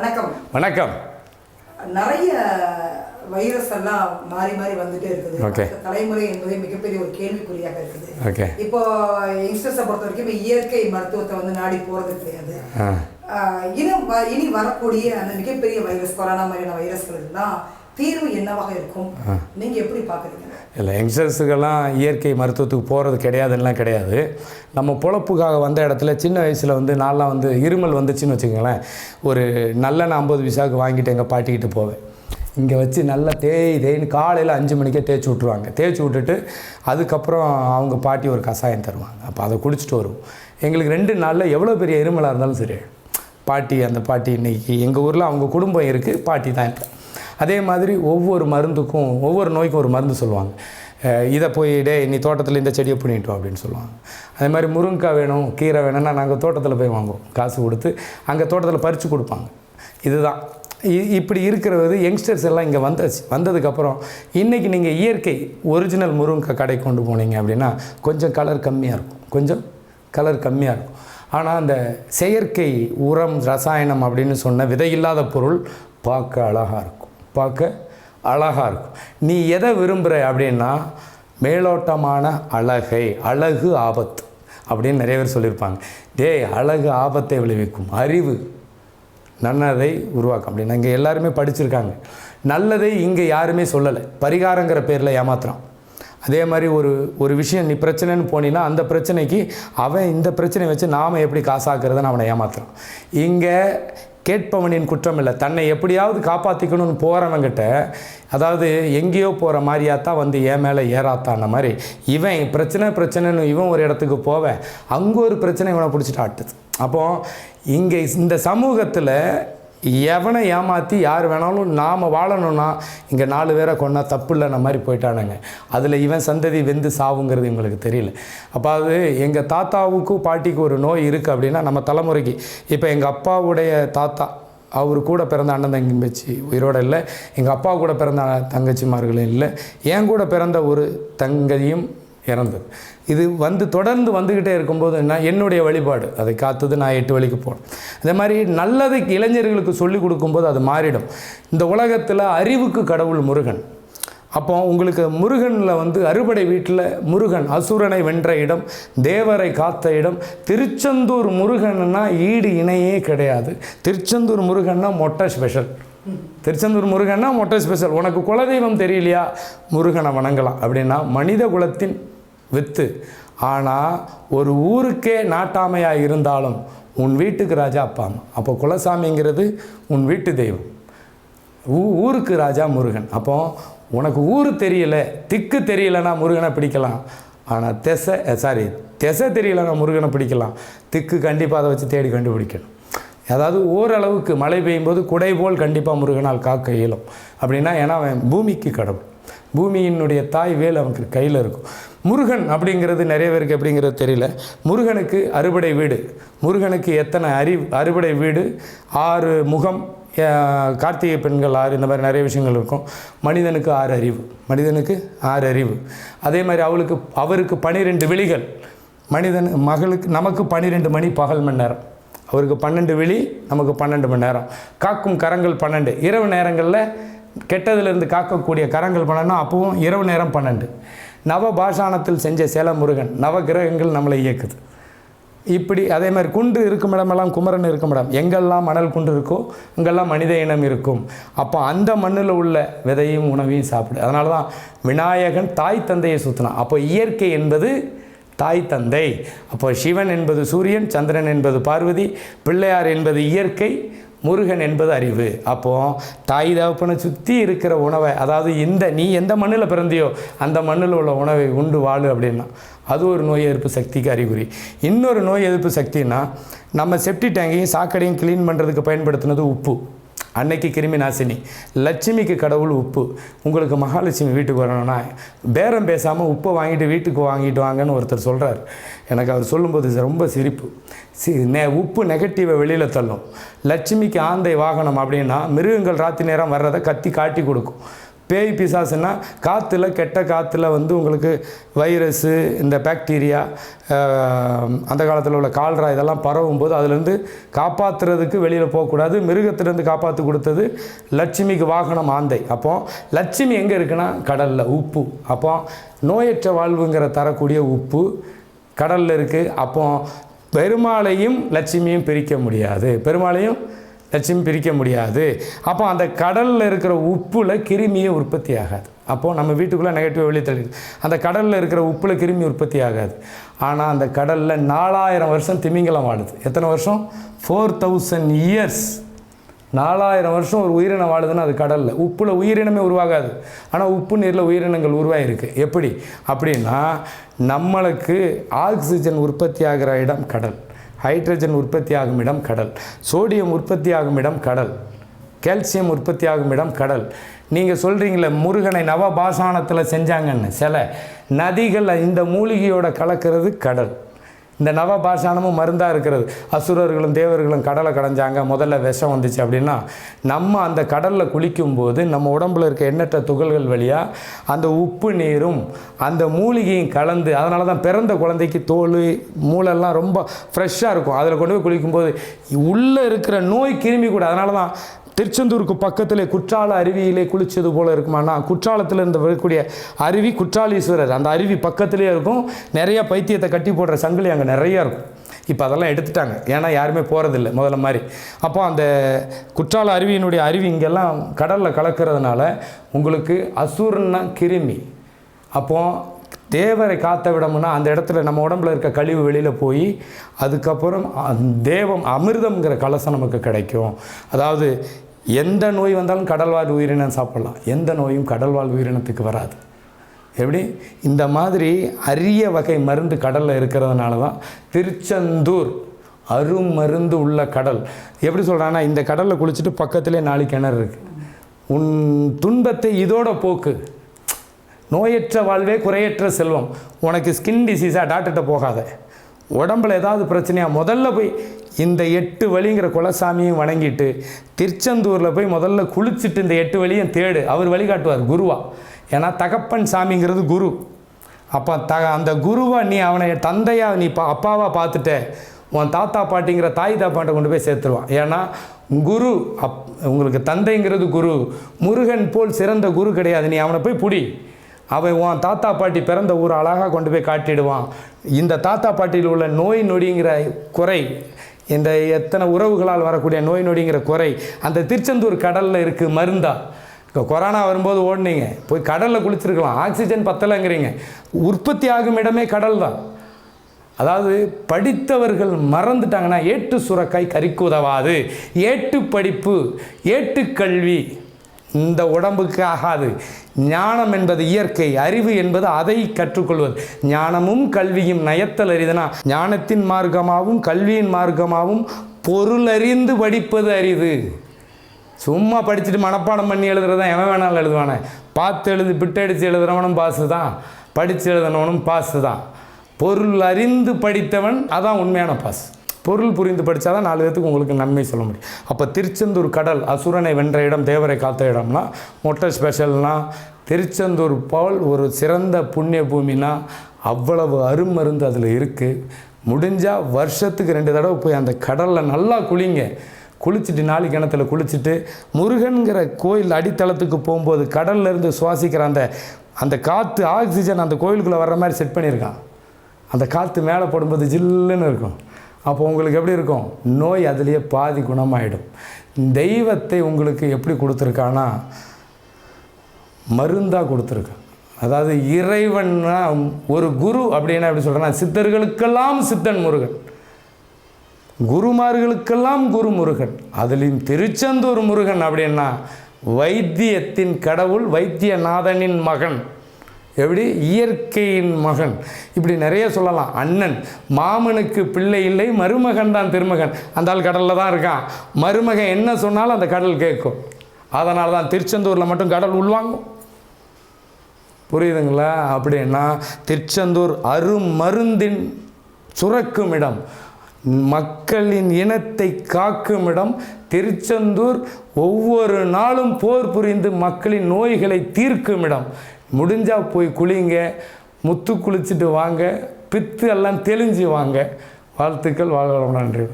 வணக்கம். வணக்கம். நிறைய வைரஸ் எல்லாம் மாறி மாறி வந்துட்டே இருக்குது. தலைமுறை என்பதே மிகப்பெரிய ஒரு கேள்விக்குறியாக இருக்குது. இப்போ யங்ஸ்டர்ஸை பொறுத்த வரைக்கும் இயற்கை மருத்துவத்தை வந்து நாடி போறது கிடையாது. வ- இனி வரக்கூடிய அந்த மிகப்பெரிய வைரஸ் கொரோனா மாதிரியான வைரஸ்களுக்கெல்லாம் தீர்வு என்னவாக இருக்கும்? நீங்க எப்படி பாக்குறீங்க இல்லை யங்ஸ்டர்ஸுக்கெல்லாம் இயற்கை மருத்துவத்துக்கு போகிறது கிடையாதுலாம் கிடையாது. நம்ம பொழப்புக்காக வந்த இடத்துல சின்ன வயசில் வந்து நான்லாம் வந்து இருமல் வந்துச்சுன்னு வச்சுக்கோங்களேன். ஒரு நல்ல ஐம்பது விசாவுக்கு வாங்கிட்டு எங்கள் பாட்டிக்கிட்டு போவேன். இங்கே வச்சு நல்லா தேய் தேய்னு காலையில் அஞ்சு மணிக்கே தேய்ச்சி விட்ருவாங்க தேய்ச்சி விட்டுட்டு அதுக்கப்புறம் அவங்க பாட்டி ஒரு கஷாயம் தருவாங்க. அப்போ அதை குடிச்சிட்டு வருவோம். எங்களுக்கு ரெண்டு நாளில் எவ்வளோ பெரிய இருமலாக இருந்தாலும் சரி பாட்டி அந்த பாட்டி இன்னைக்கு எங்கள் ஊரில் அவங்க குடும்பம் இருக்குது பாட்டி தான் இப்போ அதே மாதிரி ஒவ்வொரு மருந்துக்கும் ஒவ்வொரு நோய்க்கும் ஒரு மருந்து சொல்லுவாங்க. இதை போய் டே நீ தோட்டத்தில் இந்த செடியை பண்ணிட்டோம் அப்படின்னு சொல்லுவாங்க. அதே மாதிரி முருங்கைக்காய் வேணும் கீரை வேணும்னா நாங்கள் தோட்டத்தில் போய் வாங்குவோம். காசு கொடுத்து அங்கே தோட்டத்தில் பறித்து கொடுப்பாங்க. இதுதான். இ- இப்படி இருக்கிறது யங்ஸ்டர்ஸ் எல்லாம் இங்கே வந்தாச்சு. வந்ததுக்கப்புறம் இன்றைக்கி நீங்கள் இயற்கை ஒரிஜினல் முருங்கைக்காய் கடை கொண்டு போனீங்க அப்படின்னா கொஞ்சம் கலர் கம்மியாக இருக்கும். கொஞ்சம் கலர் கம்மியாக இருக்கும். ஆனால் அந்த செயற்கை உரம் ரசாயனம் அப்படின்னு சொன்ன விதையில்லாத பொருள் பார்க்க அழகாக இருக்கும். பார்க்க அழகாக இருக்கும். நீ எதை விரும்புகிற அப்படின்னா மேலோட்டமான அழகை அழகு ஆபத்து அப்படின்னு நிறைய பேர் சொல்லியிருப்பாங்க. டேய் அழகு ஆபத்தை விளைவிக்கும். அறிவு நல்லதை உருவாக்கும். அப்படின்னு இங்கே எல்லாருமே படிச்சிருக்காங்க. நல்லதை இங்கே யாருமே சொல்லலை. பரிகாரங்கிற பேரில் ஏமாத்துறான். அதே மாதிரி ஒரு ஒரு விஷயம் நீ பிரச்சனைன்னு போனீன்னா அந்த பிரச்சனைக்கு அவன் இந்த பிரச்சனையை வச்சு நாம் எப்படி காசாக்குறதுன்னு அவனை ஏமாத்துறான். இங்கே கேட்பவனின் குற்றம் இல்லை தன்னை எப்படியாவது காப்பாற்றிக்கணும்னு போகிறவங்கிட்ட அதாவது எங்கேயோ போகிற மாதிரியா தான் வந்து என் மேலே ஏறாத்தான மாதிரி இவன் பிரச்சனை பிரச்சனைன்னு இவன் ஒரு இடத்துக்கு போவேன். அங்கே ஒரு பிரச்சனை இவனை பிடிச்சிட்டு ஆட்டுது. அப்போது இங்கே இந்த சமூகத்தில் எவனை ஏமாற்றி யார் வேணாலும் நாம் வாழணும்னா இங்கே நாலு பேரை கொண்டா தப்பு இல்லைன மாதிரி போயிட்டானுங்க. அதில் இவன் சந்ததி வெந்து சாவுங்கிறது எங்களுக்கு தெரியல. அப்போ அது எங்கள் தாத்தாவுக்கும் பாட்டிக்கும் ஒரு நோய் இருக்குது அப்படின்னா நம்ம தலைமுறைக்கு. இப்போ எங்கள் அப்பாவுடைய தாத்தா அவர் கூட பிறந்த அண்ணன் தங்கச்சி உயிரோடு இல்லை. எங்கள் அப்பா கூட பிறந்த தங்கச்சிமார்களும் இல்லை. என் கூட பிறந்த ஒரு தங்கையும் இறந்தது. இது வந்து தொடர்ந்து வந்துக்கிட்டே இருக்கும்போது நான் என்னுடைய வழிபாடு. அதை காத்தது நான் எட்டு வழிக்கு போனேன். அதே மாதிரி நல்லதை இளைஞர்களுக்கு சொல்லிக் கொடுக்கும்போது அது மாறிடும். இந்த உலகத்தில் அறிவுக்கு கடவுள் முருகன். அப்போ உங்களுக்கு முருகனில் வந்து அறுபடை வீட்டில் முருகன் அசுரனை வென்ற இடம் தேவரை காத்த இடம். திருச்செந்தூர் முருகன்னா ஈடு இணையே கிடையாது. திருச்செந்தூர் முருகன்னா மொட்டை ஸ்பெஷல் திருச்செந்தூர் முருகன்னா மொட்டை ஸ்பெஷல் உனக்கு குலதெய்வம் தெரியலையா? முருகனை வணங்கலாம். அப்படின்னா மனித குலத்தின் வித்து. ஆனால் ஒரு ஊருக்கே நாட்டாமையாக இருந்தாலும் உன் வீட்டுக்கு ராஜா அப்பா அம்மா. அப்போ குலசாமிங்கிறது உன் வீட்டு தெய்வம். ஊ ஊருக்கு ராஜா முருகன். அப்போ உனக்கு ஊர் தெரியல திக்கு தெரியலனா முருகனை பிடிக்கலாம். ஆனால் திசை சாரி திசை தெரியலனா முருகனை பிடிக்கலாம். திக்கு கண்டிப்பாக அதை வச்சு தேடி கண்டுபிடிக்கணும். அதாவது ஓரளவுக்கு மழை பெய்யும் போது குடை போல் கண்டிப்பாக முருகனால் காக்க இயலும். அப்படின்னா ஏன்னா அவன் பூமிக்கு கடவுள். பூமியினுடைய தாய் வேல் அவனுக்கு கையில் இருக்கும். முருகன் அப்படிங்கிறது நிறைய பேருக்கு எப்படிங்கிறது தெரியல. முருகனுக்கு அறுபடை வீடு. முருகனுக்கு எத்தனை அறி அறுபடை வீடு? ஆறு முகம் கார்த்திகை பெண்கள் ஆறு இந்த மாதிரி நிறைய விஷயங்கள் இருக்கும். மனிதனுக்கு ஆறு அறிவு. மனிதனுக்கு ஆறு அறிவு. அதே மாதிரி அவளுக்கு அவருக்கு பனிரெண்டு விழிகள். மனிதன் மகளுக்கு நமக்கு பன்னிரெண்டு மணி பகல் மணி நேரம். அவருக்கு பன்னெண்டு விழி நமக்கு பன்னெண்டு மணி நேரம். காக்கும் கரங்கள் பன்னெண்டு. இரவு நேரங்களில் கெட்டதிலிருந்து காக்கக்கூடிய கரங்கள் பன்னெண்டுனா அப்பவும் இரவு நேரம் பன்னெண்டு. நவபாஷானத்தில் செஞ்ச சேல முருகன் நவ கிரகங்கள் நம்மளை இயக்குது. இப்படி அதே மாதிரி குன்று இருக்கும் இடமெல்லாம் குமரன் இருக்கும் இடம். எங்கெல்லாம் மணல் குன்று இருக்கோ அங்கெல்லாம் மனித இனம் இருக்கும். அப்போ அந்த மண்ணில் உள்ள விதையும் உணவையும் சாப்பிடு. அதனால தான் விநாயகன் தாய் தந்தையை சுற்றினான் அப்போ இயற்கை என்பது தாய் தந்தை. அப்போ சிவன் என்பது சூரியன் சந்திரன் என்பது பார்வதி பிள்ளையார் என்பது இயற்கை முருகன் என்பது அறிவு. அப்போது தாய் தகப்பனை சுற்றி இருக்கிற உணவை அதாவது இந்த நீ எந்த மண்ணில் பிறந்தியோ அந்த மண்ணில் உள்ள உணவை உண்டு வாழு அப்படின்னா அது ஒரு நோய் எதிர்ப்பு சக்திக்கு அறிகுறி. இன்னொரு நோய் எதிர்ப்பு சக்தின்னா நம்ம செப்டி டேங்கையும் சாக்கடையும் க்ளீன் பண்ணுறதுக்கு பயன்படுத்தினது உப்பு. அன்னைக்கு கிருமி நாசினி. லட்சுமிக்கு கடவுள் உப்பு. உங்களுக்கு மகாலட்சுமி வீட்டுக்கு வரணும்னா பேரம் பேசாமல் உப்பை வாங்கிட்டு வீட்டுக்கு வாங்கிட்டு வாங்கன்னு ஒருத்தர் சொல்கிறார் எனக்கு அவர் சொல்லும்போது ரொம்ப சிரிப்பு. சி நெ உப்பு நெகட்டிவை வெளியில் தள்ளும். லட்சுமிக்கு ஆந்தை வாகனம் அப்படின்னா மிருகங்கள் ராத்திரி நேரம் வர்றதை கத்தி காட்டி கொடுக்கும். பேய் பிசாசுன்னா காற்றுல கெட்ட காற்றுல வந்து உங்களுக்கு வைரஸு இந்த பாக்டீரியா அந்த காலத்தில் உள்ள கால்ரா இதெல்லாம் பரவும் போது அதுலேருந்து காப்பாற்றுறதுக்கு வெளியில் போகக்கூடாது. மிருகத்திலேருந்து காப்பாற்றி கொடுத்தது லட்சுமிக்கு வாகனம் ஆந்தை. அப்போ லட்சுமி எங்கே இருக்குன்னா கடலில் உப்பு. அப்போ நோயற்ற வாழ்வுங்கிற தரக்கூடிய உப்பு கடலில் இருக்குது அப்போ பெருமாளையும் லட்சுமியும் பிரிக்க முடியாது. பெருமாளையும் லட்சுமி பிரிக்க முடியாது. அப்போ அந்த கடலில் இருக்கிற உப்பில் கிருமியே உற்பத்தி ஆகாது. அப்போது நம்ம வீட்டுக்குள்ளே நெகட்டிவ் வெளியே தள்ளிடுது அந்த கடலில் இருக்கிற உப்பில் கிருமி உற்பத்தி ஆகாது. ஆனால் அந்த கடலில் நாலாயிரம் வருஷம் திமிங்கலம் வாழுது எத்தனை வருஷம்? ஃபோர் தௌசண்ட் இயர்ஸ் நாலாயிரம் வருஷம் ஒரு உயிரினம் வாழுதுன்னா அது கடலில். உப்பில் உயிரினமே உருவாகாது. ஆனால் உப்பு நீரில் உயிரினங்கள் உருவாகிருக்கு எப்படி? அப்படின்னா நம்மளுக்கு ஆக்சிஜன் உற்பத்தி ஆகிற இடம் கடல். ஹைட்ரஜன் உற்பத்தி ஆகும் இடம் கடல். சோடியம் உற்பத்தி ஆகும் இடம் கடல். கால்சியம் உற்பத்தி ஆகும் இடம் கடல். நீங்கள் சொல்கிறீங்களே முருகனை நவபாசானத்தில் செஞ்சாங்கன்னு. சில நதிகள் இந்த மூலிகையோட கலக்கிறது கடல். இந்த நவபாஷானமும் மருந்தாக இருக்கிறது. அசுரர்களும் தேவர்களும் கடலை கடைஞ்சாங்க முதல்ல விஷம் வந்துச்சு அப்படின்னா நம்ம அந்த கடலில் குளிக்கும்போது நம்ம உடம்புல இருக்க எண்ணற்ற துகள்கள் வழியாக அந்த உப்பு நீரும் அந்த மூலிகையும் கலந்து அதனால தான் பிறந்த குழந்தைக்கு தோல் மூளெல்லாம் ரொம்ப ஃப்ரெஷ்ஷாக இருக்கும். அதில் கொண்டு போய் குளிக்கும்போது உள்ளே இருக்கிற நோய் கிருமி கூட அதனால தான் திருச்செந்தூருக்கு பக்கத்தில் குற்றால அருவியிலே குளித்தது போல் இருக்குமாண்ணா குற்றாலத்தில் இருந்து வரக்கூடிய அருவி குற்றாலீஸ்வரர். அந்த அருவி பக்கத்துலேயே இருக்கும். நிறைய பைத்தியத்தை கட்டி போடுற சங்கிலி அங்கே நிறையா இருக்கும். இப்போ அதெல்லாம் எடுத்துட்டாங்க. ஏன்னா யாருமே போகிறதில்ல முதல்ல மாதிரி. அப்போ அந்த குற்றால அருவியினுடைய அருவி இங்கெல்லாம் கடலில் கலக்கிறதுனால உங்களுக்கு அசுரன்னா கிருமி. அப்போ தேவரை காத்த விடமுன்னா அந்த இடத்துல நம்ம உடம்புல இருக்க கழிவு வெளியில் போய் அதுக்கப்புறம் அந்த தேவம் அமிர்தம்ங்கிற கலசம் நமக்கு கிடைக்கும். அதாவது எந்த நோய் வந்தாலும் கடல்வாழ் உயிரினம் சாப்பிடலாம். எந்த நோயும் கடல்வாழ் உயிரினத்துக்கு வராது. எப்படி? இந்த மாதிரி அரிய வகை மருந்து கடலில் இருக்கிறதுனால தான் திருச்செந்தூர் அருமருந்து உள்ள கடல். எப்படி சொல்கிறான்னா இந்த கடலில் குளிச்சுட்டு பக்கத்திலே நாலு கிணறு இருக்குது உன் துன்பத்தை இதோட போக்கு. நோயற்ற வாழ்வே குறையற்ற செல்வம். உனக்கு ஸ்கின் டிசீஸாக டாக்டர்கிட்ட போகாத. உடம்புல ஏதாவது பிரச்சனையாக முதல்ல போய் இந்த எட்டு வழிங்கிற குலசாமியும் வணங்கிட்டு திருச்செந்தூரில் போய் முதல்ல குளிச்சுட்டு இந்த எட்டு வழியும் தேடு. அவர் வழிகாட்டுவார் குருவா. ஏன்னா தகப்பன் சாமிங்கிறது குரு. அப்போ த அந்த குருவை நீ அவனை தந்தையாக நீ பா அப்பாவாக பார்த்துட்ட. உன் தாத்தா பாட்டிங்கிற தாய் தாப்பாட்டை கொண்டு போய் சேர்த்துருவான். ஏன்னா குரு அப் உங்களுக்கு தந்தைங்கிறது குரு. முருகன் போல் சிறந்த குரு கிடையாது. நீ அவனை போய் புடி. அவன் உன் தாத்தா பாட்டி பிறந்த ஊர் அழகாக கொண்டு போய் காட்டிடுவான். இந்த தாத்தா பாட்டியில் உள்ள நோய் நொடிங்கிற குறை இந்த எத்தனை உறவுகளால் வரக்கூடிய நோய் நொடிங்கிற குறை அந்த திருச்செந்தூர் கடலில் இருக்குது மருந்தா. இப்போ கொரோனா வரும்போது ஓடினீங்க போய் கடலில் குளிச்சிருக்கலாம் ஆக்சிஜன் பத்தலைங்கிறீங்க. உற்பத்தி ஆகும் இடமே கடல் தான் அதாவது படித்தவர்கள் மறந்துட்டாங்கன்னா ஏட்டு சுரக்காய் கறிக்கு உதவாது. ஏட்டு படிப்பு ஏட்டு கல்வி இந்த உடம்புக்கு ஆகாது. ஞானம் என்பது இயற்கை அறிவு என்பது அதை கற்றுக்கொள்வது. ஞானமும் கல்வியும் நயத்தல் அரிதுனா ஞானத்தின் மார்க்கமாகவும் கல்வியின் மார்க்கமாகவும் பொருளறிந்து படிப்பது அரிது. சும்மா படிச்சுட்டு மனப்பாடம் பண்ணி எழுதுறது தான் எவன் வேணாலும் எழுதுவானே. பார்த்து எழுது பிட்டடிச்சு எழுதுறவனும் பாசு தான். படித்து எழுதுனவனும் பாசு தான். பொருள் அறிந்து படித்தவன் அதான் உண்மையான பாஸ் பொருள் புரிந்து படித்தா தான் நாலு பேத்துக்கு உங்களுக்கு நன்மை சொல்ல முடியும். அப்போ திருச்செந்தூர் கடல் அசுரனை வென்ற இடம் தேவரை காத்த இடம்னா மொட்டை ஸ்பெஷல்னா திருச்செந்தூர் போல் ஒரு சிறந்த புண்ணிய பூமினா அவ்வளவு அருமருந்து அதில் இருக்குது முடிஞ்சால் வருஷத்துக்கு ரெண்டு தடவை போய் அந்த கடலில் நல்லா குளிங்க. குளிச்சுட்டு நாலு கிணத்துல குளிச்சுட்டு முருகன்கிற கோயில் அடித்தளத்துக்கு போகும்போது கடல்லேருந்து சுவாசிக்கிற அந்த அந்த காற்று ஆக்சிஜன் அந்த கோயிலுக்குள்ளே வர்ற மாதிரி செட் பண்ணியிருக்கான். அந்த காற்று மேலே படும்போது ஜில்லுன்னு இருக்கும். அப்போ உங்களுக்கு எப்படி இருக்கும்? நோய் அதுலேயே பாதி குணமாயிடும். தெய்வத்தை உங்களுக்கு எப்படி கொடுத்துருக்கானா மருந்தாக கொடுத்துருக்கேன் அதாவது இறைவன்னா ஒரு குரு அப்படின்னா எப்படி சொல்கிறேன்னா சித்தர்களுக்கெல்லாம் சித்தன் முருகன். குருமார்களுக்கெல்லாம் குரு முருகன். அதுலேயும் திருச்செந்தூர் முருகன் அப்படின்னா வைத்தியத்தின் கடவுள் வைத்தியநாதனின் மகன். எப்படி? இயற்கையின் மகன். இப்படி நிறைய சொல்லலாம். அண்ணன் மாமனுக்கு பிள்ளை இல்லை மருமகன் தான் திருமகன். அந்த ஆள் கடலில் தான் இருக்கான். மருமகன் என்ன சொன்னாலும் அந்த கடல் கேட்கும். அதனால தான் திருச்செந்தூரில் மட்டும் கடல் உள்வாங்கும். புரியுதுங்களா? அப்படின்னா திருச்செந்தூர் அருமருந்தின் சுரக்கும் இடம். மக்களின் இனத்தை காக்கும் இடம். திருச்செந்தூர் ஒவ்வொரு நாளும் போர் புரிந்து மக்களின் நோய்களை தீர்க்கும் இடம். முடிஞ்சால் போய் குளிங்க முத்து குளிச்சுட்டு வாங்க பித்து எல்லாம் தெளிஞ்சு வாங்க. வாழ்த்துக்கள் வாழ்வளம் நன்றி.